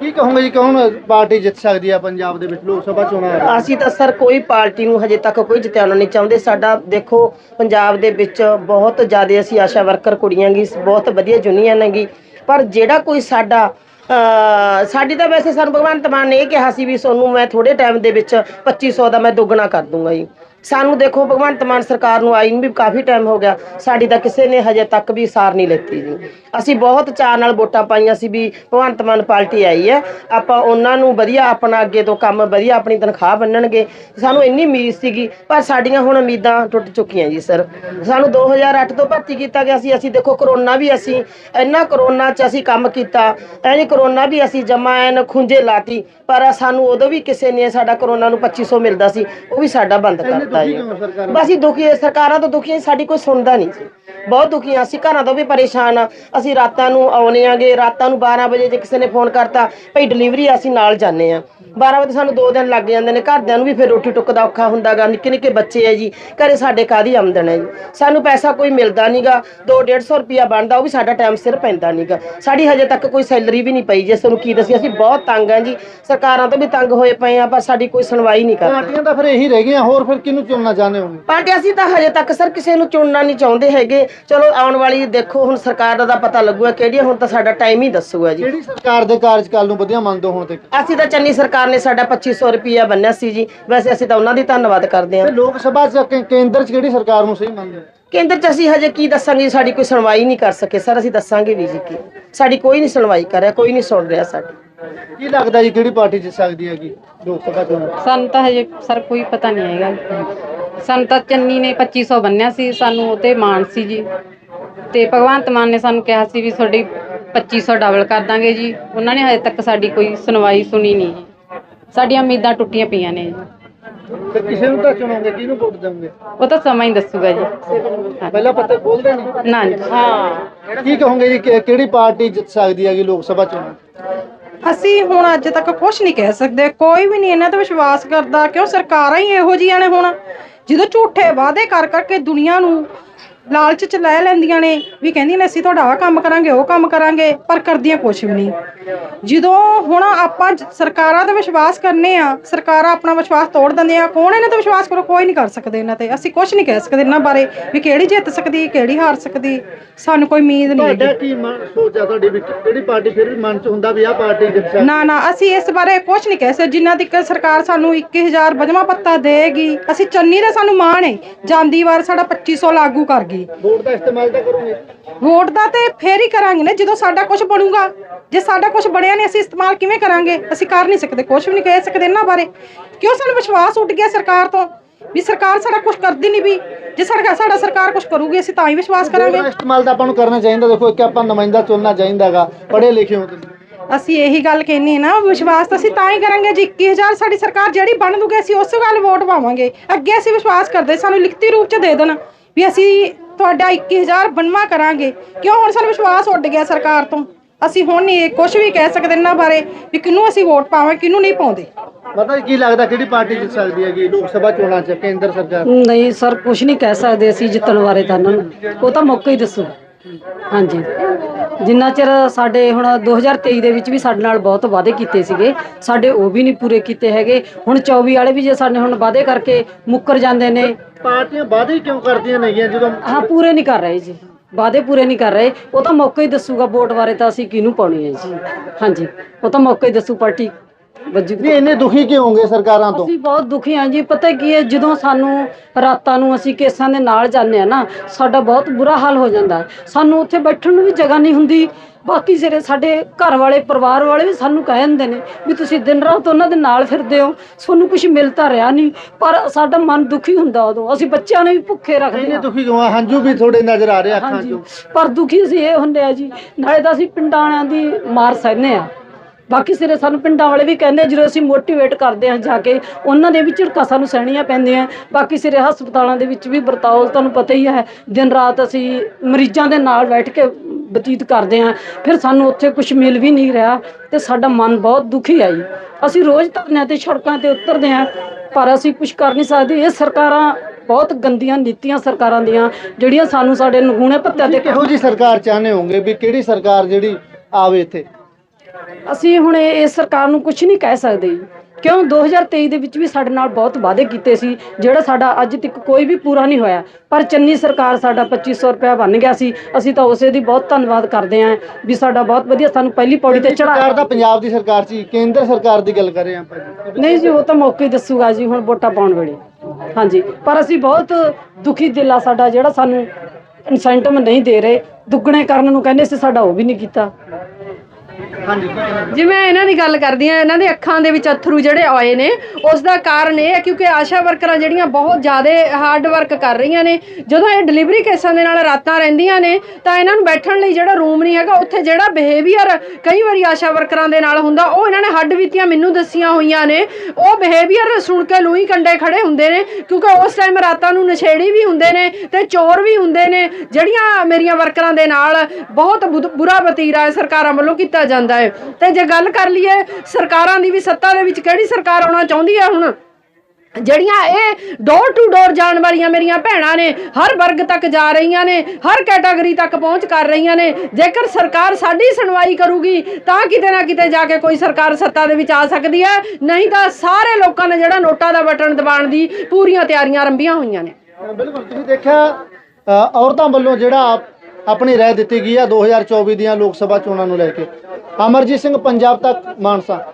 ਕੀ ਕਹੋਗੇ ਜੀ ਕੌਣ ਪਾਰਟੀ ਜਿੱਤ ਸਕਦੀ ਹੈ ਪੰਜਾਬ ਦੇ ਵਿੱਚ ਲੋਕ ਸਭਾ ਚੋਣਾਂ ਆ ਅਸੀਂ ਤਾਂ ਸਰ ਕੋਈ ਪਾਰਟੀ ਨੂੰ ਹਜੇ ਤੱਕ ਕੋਈ ਜਿਤਾਉਣਾ ਨਹੀਂ ਚਾਹੁੰਦੇ। ਸਾਡਾ ਦੇਖੋ ਪੰਜਾਬ ਦੇ ਵਿੱਚ ਬਹੁਤ ਜ਼ਿਆਦਾ ਅਸੀਂ ਆਸ਼ਾ ਵਰਕਰ ਕੁੜੀਆਂ ਗੀ ਬਹੁਤ ਵਧੀਆ ਯੂਨੀਅਨ ਹੈਗੀ ਪਰ ਜਿਹੜਾ ਕੋਈ ਸਾਡਾ ਸਾਡੀ ਤਾਂ ਵੈਸੇ ਸਾਨੂੰ ਭਗਵੰਤ ਮਾਨ ਨੇ ਇਹ ਕਿਹਾ ਸੀ ਵੀ ਤੁਹਾਨੂੰ ਮੈਂ ਥੋੜੇ ਟਾਈਮ ਦੇ ਵਿੱਚ 2500 ਦਾ ਮੈਂ ਦੁੱਗਣਾ ਕਰ ਦੂੰਗਾ ਜੀ। ਸਾਨੂੰ ਦੇਖੋ, ਭਗਵੰਤ ਮਾਨ ਸਰਕਾਰ ਨੂੰ ਆਈ ਨੂੰ ਵੀ ਕਾਫੀ ਟਾਈਮ ਹੋ ਗਿਆ। ਸਾਡੀ ਤਾਂ ਕਿਸੇ ਨੇ ਹਜੇ ਤੱਕ ਵੀ ਸਾਰ ਨਹੀਂ ਲੈਤੀ ਜੀ। ਅਸੀਂ ਬਹੁਤ ਚਾਅ ਨਾਲ ਵੋਟਾਂ ਪਾਈਆਂ ਸੀ ਵੀ ਭਗਵੰਤ ਮਾਨ ਪਾਰਟੀ ਆਈ ਹੈ। ਆਪਾਂ ਉਹਨਾਂ ਨੂੰ ਵਧੀਆ ਆਪਣਾ ਅੱਗੇ ਤੋਂ ਕੰਮ, ਵਧੀਆ ਆਪਣੀ ਤਨਖਾਹ ਬੰਨਣਗੇ। ਸਾਨੂੰ ਇੰਨੀ ਉਮੀਦ ਸੀਗੀ, ਪਰ ਸਾਡੀਆਂ ਹੁਣ ਉਮੀਦਾਂ ਟੁੱਟ ਚੁੱਕੀਆਂ ਜੀ ਸਰ ਸਾਨੂੰ 2008 ਤੋਂ ਭਰਤੀ ਕੀਤਾ ਗਿਆ ਸੀ। ਅਸੀਂ ਦੇਖੋ ਕਰੋਨਾ ਵੀ ਅਸੀਂ, ਇੰਨਾ ਕਰੋਨਾ 'ਚ ਅਸੀਂ ਕੰਮ ਕੀਤਾ। ਐਨੀ ਕਰੋਨਾ ਵੀ ਅਸੀਂ ਜਮਾ ਐਨ ਖੁੰਝੇ ਲਾਤੀ, ਪਰ ਸਾਨੂੰ ਉਦੋਂ ਵੀ ਕਿਸੇ ਨੇ ਸਾਡਾ ਕਰੋਨਾ ਨੂੰ 2500 ਮਿਲਦਾ ਸੀ, ਉਹ ਵੀ ਸਾਡਾ ਬੰਦ ਕਰ ਕਰਤਾ ਜੀ ਬਸ ਅਸੀਂ ਦੁਖੀ ਹਾਂ, ਸਰਕਾਰਾਂ ਤੋਂ ਦੁਖੀ ਹਾਂ, ਸਾਡੀ ਕੋਈ ਸੁਣਦਾ ਨਹੀਂ ਜੀ ਬਹੁਤ ਦੁਖੀ ਹਾਂ ਅਸੀਂ ਘਰਾਂ ਤੋਂ ਵੀ ਪਰੇਸ਼ਾਨ ਆ ਅਸੀਂ ਰਾਤਾਂ ਨੂੰ ਆਉਨੇ ਆਂਗੇ ਰਾਤਾਂ ਨੂੰ 12 ਵਜੇ ਜੇ ਕਿਸੇ ਨੇ ਫੋਨ ਕਰਤਾ ਭਈ ਡਿਲੀਵਰੀ ਅਸੀਂ ਨਾਲ ਜਾਂਦੇ ਆ 12 ਵਜੇ ਸਾਨੂੰ 2 ਦਿਨ ਲੱਗ ਜਾਂਦੇ ਨੇ ਘਰਦਿਆਂ ਨੂੰ ਵੀ ਫਿਰ ਰੋਟੀ ਟੁੱਕ ਦਾ ਔਖਾ ਹੁੰਦਾਗਾ। ਨਿੱਕੇ ਨਿੱਕੇ ਬੱਚੇ ਆ ਜੀ ਘਰੇ ਸਾਡੇ ਕਾਦੀ ਆਮਦਨ ਹੈ ਜੀ? ਸਾਨੂੰ ਪੈਸਾ ਕੋਈ ਮਿਲਦਾ ਨਹੀਂਗਾ 2 150 ਰੁਪਿਆ ਬਣਦਾ ਉਹ ਵੀ ਸਾਡਾ ਟਾਈਮ ਸਿਰ ਪੈਂਦਾ ਨਹੀਂਗਾ ਸਾਡੀ ਹਜੇ ਤੱਕ ਕੋਈ ਸੈਲਰੀ ਵੀ ਨਹੀਂ ਪਈ ਜੇ ਸਾਨੂੰ ਕੀ ਦੱਸੀ ਅਸੀਂ ਬਹੁਤ ਤੰਗ ਆ ਜੀ। ਸਰਕਾਰਾਂ ਤੋਂ ਵੀ ਤੰਗ ਹੋਏ ਪਏ ਆ ਪਰ ਸਾਡੀ ਕੋਈ ਸੁਣਵਾਈ ਨਹੀਂ ਕਰਦੀ ਪਾਰਟੀਆਂ ਤਾਂ ਫਿਰ ਇਹੀ ਰਹਿ ਗਈਆਂ ਹੋਰ ਫਿਰ ਕਿਹਨੂੰ ਚੁਣਨਾ ਚਾਹੁੰਦੇ ਹੋ? ਪਾਰਟੀ ਅਸੀਂ ਤਾਂ ਹਜੇ ਤੱਕ ਸਰ ਕਿਸੇ ਨੂੰ ਚੁਣਨਾ ਨਹੀਂ ਚਾਹੁੰਦੇ ਹੈਗੇ ਚਲੋ ਆਉਣ ਵਾਲੀ ਦੇਖੋ ਹੁਣ ਸਰਕਾਰ ਦਾ ਪਤਾ ਲੱਗੂਗਾ ਕਿਹੜੀ ਹੁਣ ਤਾਂ ਸਾਡਾ ਟਾਈਮ ਹੀ ਦੱਸੂਗਾ ਜੀ। ਕਿਹੜੀ ਸਰਕਾਰ ਦੇ ਕਾਰਜਕਾਲ ਨੂੰ ਵਧੀਆ ਮੰਨਦੇ ਹੋ ਹੁਣ ਤੱਕ ਅਸੀਂ ਤਾਂ ਚੰਨੀ ਸਰਕਾਰ ਨੇ ਸਾਡਾ 2500 ਰੁਪਿਆ ਬੰਨਿਆ ਸੀ ਜੀ। ਵੈਸੇ ਅਸੀਂ ਤਾਂ ਉਹਨਾਂ ਦੀ ਧੰਨਵਾਦ ਕਰਦੇ ਹਾਂ। ਤੇ ਲੋਕ ਸਭਾ ਚ ਕੇ- ਕੇਂਦਰ ਚ ਕਿਹੜੀ ਸਰਕਾਰ ਨੂੰ ਸਹੀ ਮੰਨਦੇ ਹੋ? ਕੇਂਦਰ 'ਚ ਅਸੀਂ ਹਜੇ ਕੀ ਦੱਸਾਂਗੇ ਸਾਡੀ ਕੋਈ ਸੁਣਵਾਈ ਨਹੀਂ ਕਰ ਸਕੇ। ਸਰ ਅਸੀਂ ਦੱਸਾਂਗੇ ਵੀ ਜੀ ਕੀ। ਸਾਡੀ ਕੋਈ ਨਹੀਂ ਸੁਣਵਾਈ ਕਰ ਰਿਹਾ ਕੋਈ ਨਹੀਂ ਸੁਣ ਰਿਹਾ ਸਾਡੀ। ਕੀ ਲੱਗਦਾ ਜੀ ਕਿਹੜੀ ਪਾਰਟੀ ਜਿੱਤ ਸਕਦੀ ਹੈਗੀ? ਲੋਕ ਸਭਾ ਚੋਣਾਂ। ਸਾਨੂੰ ਤਾਂ ਹਜੇ ਸਰ ਕੋਈ ਪਤਾ ਨਹੀਂ ਹੈਗਾ ਸਾਨੂੰ ਤਾਂ ਚੰਨੀ ਨੇ 2500 ਬੰਨਿਆ ਸੀ ਸਾਨੂੰ ਉਹ ਤੇ ਮਾਣ ਸੀ ਜੀ। ਤੇ ਭਗਵੰਤ ਮਾਨ ਨੇ ਸਾਨੂੰ ਕਿਹਾ ਸੀ ਵੀ ਤੁਹਾਡੀ 2500 ਡਬਲ ਕਰ ਦਾਂਗੇ ਜੀ। ਉਹਨਾਂ ਨੇ ਹਜੇ ਤੱਕ ਸਾਡੀ ਕੋਈ ਸੁਣਵਾਈ ਸੁਣੀ ਨਹੀਂ ਜੀ। ਸਾਡੀਆਂ ਉਮੀਦਾਂ ਟੁੱਟੀਆਂ ਪਈਆਂ ਨੇ ਜੀ। ਤੇ ਕਿਸੇ ਨੂੰ ਤਾਂ ਚੁਣੋਗੇ? ਕਿਹਨੂੰ ਵੋਟ ਦੇਵੋਗੇ? ਉਹ ਤਾਂ ਸਮਾਂ ਹੀ ਦੱਸੂਗਾ ਜੀ। ਪਹਿਲਾਂ ਪਤਾ ਬੋਲਦੇ ਨਹੀਂ ਨਾ ਜੀ। ਕੀ ਕਹੋਗੇ ਜੀ ਕਿ- ਕਿਹੜੀ ਪਾਰਟੀ ਜਿੱਤ ਸਕਦੀ ਹੈਗੀ ਲੋਕ ਸਭਾ ਚੋਣਾਂ? ਅਸੀਂ ਹੁਣ ਅੱਜ ਤੱਕ ਕੁਝ ਨਹੀਂ ਕਹਿ ਸਕਦੇ, ਕੋਈ ਵੀ ਨਹੀਂ ਇਹਨਾਂ ਤੇ ਵਿਸ਼ਵਾਸ ਕਰਦਾ, ਕਿਉਂ ਸਰਕਾਰਾਂ ਹੀ ਇਹੋ ਜਿਹੀਆਂ ਨੇ ਹੁਣ? ਜਦੋਂ ਝੂਠੇ ਵਾਅਦੇ ਕਰ ਕਰਕੇ ਦੁਨੀਆ ਨੂੰ ਲਾਲਚ ਚ ਲੈ ਲੈਂਦੀਆਂ ਨੇ ਵੀ ਕਹਿੰਦੀਆਂ ਨੇ ਅਸੀਂ ਤੁਹਾਡਾ ਆਹ ਕੰਮ ਕਰਾਂਗੇ ਉਹ ਕੰਮ ਕਰਾਂਗੇ ਪਰ ਕਰਦੀਆਂ ਕੁਝ ਵੀ ਨਹੀਂ। ਜਦੋਂ ਹੁਣ ਆਪਾਂ ਸਰਕਾਰਾਂ ਤੇ ਵਿਸ਼ਵਾਸ ਕਰਨੇ ਆ ਸਰਕਾਰਾਂ ਆਪਣਾ ਵਿਸ਼ਵਾਸ ਤੋੜ ਦਿੰਦੇ ਆ ਕੌਣ ਇਹਨਾਂ ਤੇ ਵਿਸ਼ਵਾਸ ਕਰੋ? ਕੋਈ ਨਹੀਂ ਕਰ ਸਕਦੇ ਇਹਨਾਂ ਤੇ। ਅਸੀਂ ਕੁਝ ਨਹੀਂ ਕਹਿ ਸਕਦੇ ਇਹਨਾਂ ਬਾਰੇ ਵੀ ਕਿਹੜੀ ਜਿੱਤ ਸਕਦੀ ਕਿਹੜੀ ਹਾਰ ਸਕਦੀ ਸਾਨੂੰ ਕੋਈ ਉਮੀਦ ਨਹੀਂ ਤੁਹਾਡਾ ਕੀ ਮਨ ਸੋਚ ਆ ਤੁਹਾਡੀ ਵੀ ਕਿਹੜੀ ਪਾਰਟੀ ਫਿਰ ਵੀ ਮਨ ਚ ਹੁੰਦਾ ਵੀ ਆਹ ਪਾਰਟੀ ਜਿੱਤ ਨਾ ਨਾ ਅਸੀਂ ਇਸ ਬਾਰੇ ਕੁਝ ਨਹੀਂ ਕਹਿ ਸਕਦੇ। ਜਿੰਨਾ ਤੱਕ ਸਰਕਾਰ ਸਾਨੂੰ 21000 ਵਜਮਾ ਪੱਤਾ ਦੇਗੀ ਅਸੀਂ ਚੰਨੀ ਦਾ ਸਾਨੂੰ ਮਾਣ ਹੈ ਜਾਂਦੀ ਵਾਰ ਸਾਡਾ 2500 ਲਾਗੂ ਕਰ ਗਈ। ਵੋਟ ਦਾ ਇਸਤੇਮਾਲ ਤਾਂ ਕਰੋਗੇ। ਵੋਟ ਦਾ ਤੇ ਫੇਰ ਹੀ ਕਰਾਂਗੇ ਨਾ ਜਦੋਂ ਸਾਡਾ ਕੁਝ ਬਣੂਗਾ। ਜੇ ਸਾਡਾ ਕੁਝ ਬਣਿਆ ਨਹੀਂ ਅਸੀਂ ਇਸਤੇਮਾਲ ਕਿਵੇਂ ਕਰਾਂਗੇ? ਅਸੀਂ ਕਰ ਨਹੀਂ ਸਕਦੇ ਕੁਝ ਵੀ ਨਹੀਂ ਕਹਿ ਸਕਦੇ ਇਹਨਾਂ ਬਾਰੇ। ਕਿਉਂ ਸਾਨੂੰ ਵਿਸ਼ਵਾਸ ਉੱਡ ਗਿਆ ਸਰਕਾਰ ਤੋਂ? ਵੀ ਸਰਕਾਰ ਸਾਡਾ ਕੁਝ ਕਰਦੀ ਨਹੀਂ ਵੀ। ਜੇ ਸਾਡਾ ਸਾਡਾ ਸਰਕਾਰ ਕੁਝ ਕਰੂਗੀ ਅਸੀਂ ਤਾਂ ਹੀ ਵਿਸ਼ਵਾਸ ਵੋਟ ਕਰਾਂਗੇ। ਦਾ ਇਸਤੇਮਾਲ ਤਾਂ ਆਪਾਂ ਨੂੰ ਕਰਨਾ ਚਾਹੀਦਾ। ਦੇਖੋ ਇੱਕ ਆਪਾਂ ਨੁਮਾਇੰਦਾ ਚੁਣਨਾ ਚਾਹੀਦਾਗਾ ਪੜ੍ਹੇ ਲਿਖੇ ਹੋ ਤੁਸੀਂ। ਅਸੀਂ ਇਹੀ ਗੱਲ ਕਹਿੰਨੀ ਨਾ ਵਿਸ਼ਵਾਸ ਤਾਂ ਅਸੀਂ ਤਾਂ ਹੀ ਕਰਾਂਗੇ ਜੇ 21000 ਸਾਡੀ ਸਰਕਾਰ ਜਿਹੜੀ ਬਣ ਦੂਗੀ ਅਸੀਂ ਉਸੇ ਗੱਲ ਵੋਟ ਪਾਵਾਂਗੇ। ਅੱਗੇ ਅਸੀਂ ਵਿਸ਼ਵਾਸ ਕਰਦੇ ਸਾਨੂੰ ਲਿਖਤੀ ਰੂਪ ਚ ਦੇ ਦੇਣ। ਵੀ ਅਸੀਂ ਤੁਹਾਡਾ 21000 ਬਣਵਾ ਕਰਾਂਗੇ। ਕਿਉਂ ਹੁਣ ਸਾਨੂੰ ਵਿਸ਼ਵਾਸ ਉੱਡ ਗਿਆ ਸਰਕਾਰ ਤੋਂ? ਅਸੀਂ ਹੁਣ ਨਹੀਂ ਕੁਝ ਵੀ ਕਹਿ ਸਕਦੇ ਇਹਨਾਂ ਬਾਰੇ ਵੀ ਕਿਹਨੂੰ ਅਸੀਂ ਵੋਟ ਪਾਵਾਂ ਕਿਹਨੂੰ ਨਹੀਂ ਪਾਉਂਦੇ। ਪਤਾ ਕੀ ਲੱਗਦਾ ਕਿਹੜੀ ਪਾਰਟੀ ਜਿੱਤ ਸਕਦੀ ਹੈਗੀ? ਲੋਕ ਸਭਾ ਚੋਣਾਂ ਚ ਕੇਂਦਰ ਸਰਕਾਰ। ਨਹੀਂ ਸਰ ਕੁਝ ਨਹੀਂ ਕਹਿ ਸਕਦੇ ਅਸੀਂ ਜਿੱਤਣ ਬਾਰੇ ਤਾਂ ਉਹਨਾਂ ਨੂੰ। ਉਹ ਤਾਂ ਮੌਕਾ ਹੀ ਦੱਸੋ। ਹਾਂਜੀ। ਜਿੰਨਾ ਚਿਰ ਸਾਡੇ ਹੁਣ 2023 ਦੇ ਵਿੱਚ ਵੀ ਸਾਡੇ ਨਾਲ ਬਹੁਤ ਵਾਅਦੇ ਕੀਤੇ ਸੀਗੇ ਸਾਡੇ ਉਹ ਵੀ ਨਹੀਂ ਪੂਰੇ ਕੀਤੇ ਹੈਗੇ। ਹੁਣ 24 ਵਾਲੇ ਵੀ ਜੇ ਸਾਡੇ ਹੁਣ ਵਾਅਦੇ ਕਰਕੇ ਮੁੱਕਰ ਜਾਂਦੇ ਨੇ। ਪਾਰਟੀਆਂ ਵਾਅਦੇ ਕਿਉਂ ਕਰਦੀਆਂ ਨੇਗੀਆਂ ਜਦੋਂ ਹਾਂ ਪੂਰੇ ਨਹੀਂ ਕਰ ਰਹੇ ਜੀ। ਵਾਅਦੇ ਪੂਰੇ ਨਹੀਂ ਕਰ ਰਹੇ। ਉਹ ਤਾਂ ਮੌਕਾ ਹੀ ਦੱਸੂਗਾ ਵੋਟ ਬਾਰੇ ਤਾਂ ਅਸੀਂ ਕਿਹਨੂੰ ਪਾਉਣੀ ਹੈ ਜੀ। ਹਾਂਜੀ ਉਹ ਤਾਂ ਮੌਕਾ ਹੀ ਦੱਸੂ ਪਾਰਟੀ ਵੱਜੀ ਵੀ ਇੰਨੇ ਦੁਖੀ ਕਿਉਂ ਹੋਗੇ ਸਰਕਾਰਾਂ ਤੋਂ? ਅਸੀਂ ਬਹੁਤ ਦੁਖੀ ਹਾਂ ਜੀ। ਪਤਾ ਕੀ ਹੈ ਜਦੋਂ ਸਾਨੂੰ ਰਾਤਾਂ ਨੂੰ ਅਸੀਂ ਕੇਸਾਂ ਦੇ ਨਾਲ ਜਾਂਦੇ ਆ ਨਾ ਸਾਡਾ ਬਹੁਤ ਬੁਰਾ ਹਾਲ ਹੋ ਜਾਂਦਾ। ਹੈ ਸਾਨੂੰ ਉੱਥੇ ਬੈਠਣ ਨੂੰ ਵੀ ਜਗ੍ਹਾ ਨਹੀਂ ਹੁੰਦੀ। ਬਾਕੀ ਸਿਰੇ ਸਾਡੇ ਘਰ ਵਾਲੇ ਪਰਿਵਾਰ ਵਾਲੇ ਵੀ ਸਾਨੂੰ ਕਹਿ ਦਿੰਦੇ ਨੇ ਵੀ ਤੁਸੀਂ ਦਿਨ ਰਾਤ ਉਹਨਾਂ ਦੇ ਨਾਲ ਫਿਰਦੇ ਹੋ ਤੁਹਾਨੂੰ ਕੁਝ ਮਿਲਤਾ ਰਿਹਾ ਨਹੀਂ। ਪਰ ਸਾਡਾ ਮਨ ਦੁਖੀ ਹੁੰਦਾ ਉਦੋਂ। ਅਸੀਂ ਬੱਚਿਆਂ ਨੂੰ ਵੀ ਭੁੱਖੇ ਰੱਖਦੇ ਇੰਨੇ ਹਾਂ। ਦੁਖੀ ਕਿਉਂ ਆ? ਹੰਝੂ ਵੀ ਥੋੜੇ ਨਜ਼ਰ ਆ ਰਹੇ ਅੱਖਾਂ ਹਾਂਜੀ। 'ਚੋਂ। ਪਰ ਦੁਖੀ ਅਸੀਂ ਇਹ ਹੁੰਦੇ ਆ ਜੀ। ਨਾਲੇ ਤਾਂ ਅਸੀਂ ਪਿੰਡਾਂ ਵਾਲਿਆਂ ਦੀ ਮਾਰ ਸਹਿਨੇ ਆ। ਬਾਕੀ ਸਿਰੇ ਸਾਨੂੰ ਪਿੰਡਾਂ ਵਾਲੇ ਵੀ ਕਹਿੰਦੇ ਜਦੋਂ ਅਸੀਂ ਮੋਟੀਵੇਟ ਕਰਦੇ ਹਾਂ ਜਾ ਕੇ, ਉਹਨਾਂ ਦੇ ਵੀ ਝਿੜਕਾਂ ਸਾਨੂੰ ਸਹਿਣੀਆਂ ਪੈਂਦੀਆਂ ਬਾਕੀ ਸਿਰੇ ਹਸਪਤਾਲਾਂ ਦੇ ਵਿੱਚ ਵੀ ਵਰਤਾਓ, ਤੁਹਾਨੂੰ ਪਤਾ ਹੀ ਹੈ, ਦਿਨ ਰਾਤ ਅਸੀਂ ਮਰੀਜ਼ਾਂ ਦੇ ਨਾਲ ਬੈਠ ਕੇ ਬਤੀਤ ਕਰਦੇ ਹਾਂ। ਫਿਰ ਸਾਨੂੰ ਉੱਥੇ ਕੁਝ ਮਿਲ ਵੀ ਨਹੀਂ ਰਿਹਾ ਤੇ ਸਾਡਾ ਮਨ ਬਹੁਤ ਦੁਖੀ ਆ ਜੀ। ਅਸੀਂ ਰੋਜ਼ ਧਰਨਿਆਂ ਤੇ, ਸੜਕਾਂ ਤੇ ਉਤਰਦੇ ਹਾਂ, ਪਰ ਅਸੀਂ ਕੁਝ ਕਰ ਨਹੀਂ ਸਕਦੇ। ਇਹ ਸਰਕਾਰਾਂ ਬਹੁਤ ਗੰਦੀਆਂ ਨੀਤੀਆਂ ਸਰਕਾਰਾਂ ਦੀਆਂ, ਜਿਹੜੀਆਂ ਸਾਨੂੰ ਸਾਡੇ ਨਗੂਣੇ ਪੱਤਿਆਂ ਤੇ ਕਿਹੋ ਜੀ ਸਰਕਾਰ ਚਾਹੁੰਦੇ ਹੋਗੇ ਵੀ ਕਿਹੜੀ ਸਰਕਾਰ ਜਿਹੜੀ ਆਵੇ ਇੱਥੇ? ਅਸੀਂ ਹੁਣ ਇਹ ਇਸ ਸਰਕਾਰ ਨੂੰ ਕੁਝ ਨਹੀਂ ਕਹਿ ਸਕਦੇ। ਜੀ। ਕਿਉਂ 2023 ਦੇ ਵਿੱਚ ਵੀ ਸਾਡੇ ਨਾਲ ਬਹੁਤ ਵਾਅਦੇ ਕੀਤੇ ਸੀ ਜਿਹੜਾ ਸਾਡਾ ਅੱਜ ਤੱਕ ਕੋਈ ਵੀ ਪੂਰਾ ਨਹੀਂ ਹੋਇਆ। ਪਰ ਚੰਨੀ ਸਰਕਾਰ ਸਾਡਾ 2500 ਰੁਪਇਆ ਬਣ ਗਿਆ ਸੀ। ਅਸੀਂ ਤਾਂ ਉਸੇ ਦੀ ਬਹੁਤ ਧੰਨਵਾਦ ਕਰਦੇ ਹਾਂ ਵੀ ਸਾਡਾ ਬਹੁਤ ਵਧੀਆ ਸਾਨੂੰ ਪਹਿਲੀ ਪੌੜੀ ਤੇ ਸਰਕਾਰ ਚੜਾਇਆ ਤਾਂ ਪੰਜਾਬ ਦੀ ਸਰਕਾਰ ਸੀ ਕੇਂਦਰ ਸਰਕਾਰ ਦੀ ਗੱਲ ਕਰ ਰਹੇ ਹਾਂ ਆਪਾਂ ਜੀ। ਨਹੀਂ ਜੀ ਉਹ ਤਾਂ ਮੌਕੇ ਦੱਸੂਗਾ ਜੀ ਹੁਣ ਵੋਟਾਂ ਪਾਉਣ ਵੇਲੇ। ਹਾਂਜੀ ਪਰ ਅਸੀਂ ਬਹੁਤ ਦੁਖੀ ਦਿਲ ਆ ਸਾਡਾ ਜਿਹੜਾ ਸਾਨੂੰ ਇਨਸੈਂਟਿਵ ਨਹੀਂ ਦੇ ਰਹੇ। ਦੁੱਗਣੇ ਕਰਨ ਨੂੰ ਕਹਿੰਦੇ ਸੀ ਸਾਡਾ ਉਹ ਵੀ ਨਹੀਂ ਕੀਤਾ। ਜਿਵੇਂ ਇਹਨਾਂ ਦੀ ਗੱਲ ਕਰਦੀ ਆ ਇਹਨਾਂ ਦੇ ਅੱਖਾਂ ਦੇ ਵਿੱਚ ਅਥਰੂ ਜਿਹੜੇ ਆਏ ਨੇ, ਉਸ ਦਾ ਕਾਰਨ ਇਹ ਹੈ ਕਿਉਂਕਿ ਆਸ਼ਾ ਵਰਕਰਾਂ ਜਿਹੜੀਆਂ ਬਹੁਤ ਜ਼ਿਆਦਾ ਹਾਰਡ ਵਰਕ ਕਰ ਰਹੀਆਂ ਨੇ, ਜਦੋਂ ਇਹ ਡਿਲੀਵਰੀ ਕੇਸਾਂ ਦੇ ਨਾਲ ਰਾਤਾਂ ਰਹਿੰਦੀਆਂ ਨੇ, ਤਾਂ ਇਹਨਾਂ ਨੂੰ ਬੈਠਣ ਲਈ ਜਿਹੜਾ ਰੂਮ ਨਹੀਂ ਹੈਗਾ, ਉੱਥੇ ਜਿਹੜਾ ਬਿਹੇਵੀਅਰ ਕਈ ਵਾਰੀ ਆਸ਼ਾ ਵਰਕਰਾਂ ਦੇ ਨਾਲ ਹੁੰਦਾ, ਉਹ ਇਹਨਾਂ ਨੇ ਹੱਡ ਬੀਤੀਆਂ, ਮੈਨੂੰ ਦੱਸੀਆਂ ਹੋਈਆਂ ਨੇ, ਉਹ ਬਿਹੇਵੀਅਰ ਸੁਣ ਕੇ ਲੂਈ ਕੰਡੇ ਖੜੇ ਹੁੰਦੇ ਨੇ, ਕਿਉਂਕਿ ਉਸ ਟਾਈਮ ਰਾਤਾਂ ਨੂੰ ਨਸ਼ੇੜੀ ਵੀ ਹੁੰਦੇ ਨੇ ਤੇ ਚੋਰ ਵੀ ਹੁੰਦੇ ਨੇ, ਜਿਹੜੀਆਂ ਮੇਰੀਆਂ ਵਰਕਰਾਂ ਦੇ ਨਾਲ ਬਹੁਤ ਬੁਦ- ਬੁਰਾ ਵਤੀਰਾ ਸਰਕਾਰਾਂ ਵੱਲੋਂ ਕੀਤਾ ਜਾਂਦਾ ਹੈ ਤੇ ਜੇ ਗੱਲ ਕਰ ਲਈਏ, ਸਰਕਾਰਾਂ ਦੀ ਵੀ ਸੱਤਾ ਦੇ ਵਿੱਚ ਕਿਹੜੀ ਸਰਕਾਰ ਆਉਣਾ ਚਾਹੁੰਦੀ ਹੈ ਹੁਣ? ਜਿਹੜੀਆਂ ਇਹ ਡੋਰ ਟੂ ਡੋਰ ਜਾਣ ਵਾਲੀਆਂ ਮੇਰੀਆਂ ਭੈਣਾਂ ਨੇ, ਹਰ ਵਰਗ ਤੱਕ ਜਾ ਰਹੀਆਂ ਨੇ, ਹਰ ਕੈਟਾਗਰੀ ਤੱਕ ਪਹੁੰਚ ਕਰ ਰਹੀਆਂ ਨੇ, ਜੇਕਰ ਸਰਕਾਰ ਸਾਡੀ ਸੁਣਵਾਈ ਕਰੂਗੀ, ਤਾਂ ਕਿਤੇ ਨਾ ਕਿਤੇ ਜਾ ਕੇ ਕੋਈ ਸਰਕਾਰ ਸੱਤਾ ਦੇ ਵਿੱਚ ਆ ਸਕਦੀ ਹੈ ਨਹੀਂ ਤਾਂ ਸਾਰੇ ਲੋਕਾਂ ਨੇ ਜਿਹੜਾ ਨੋਟਾਂ ਦਾ ਬਟਨ ਦਬਾਉਣ ਦੀ ਪੂਰੀਆਂ ਤਿਆਰੀਆਂ ਆਰੰਭੀਆਂ ਹੋਈਆਂ ਨੇ। ਬਿਲਕੁਲ, ਤੁਸੀਂ ਦੇਖਿਆ ਔਰਤਾਂ ਵੱਲੋਂ ਜਿਹੜਾ ਆਪਣੀ ਰਾਏ ਦਿੱਤੀ ਗਈ ਹੈ 2024 ਦੀਆਂ ਲੋਕ ਸਭਾ ਚੋਣਾਂ ਨੂੰ ਲੈ ਕੇ। ਅਮਰਜੀਤ ਸਿੰਘ ਪੰਜਾਬ ਤੱਕ ਮਾਨਸਾ।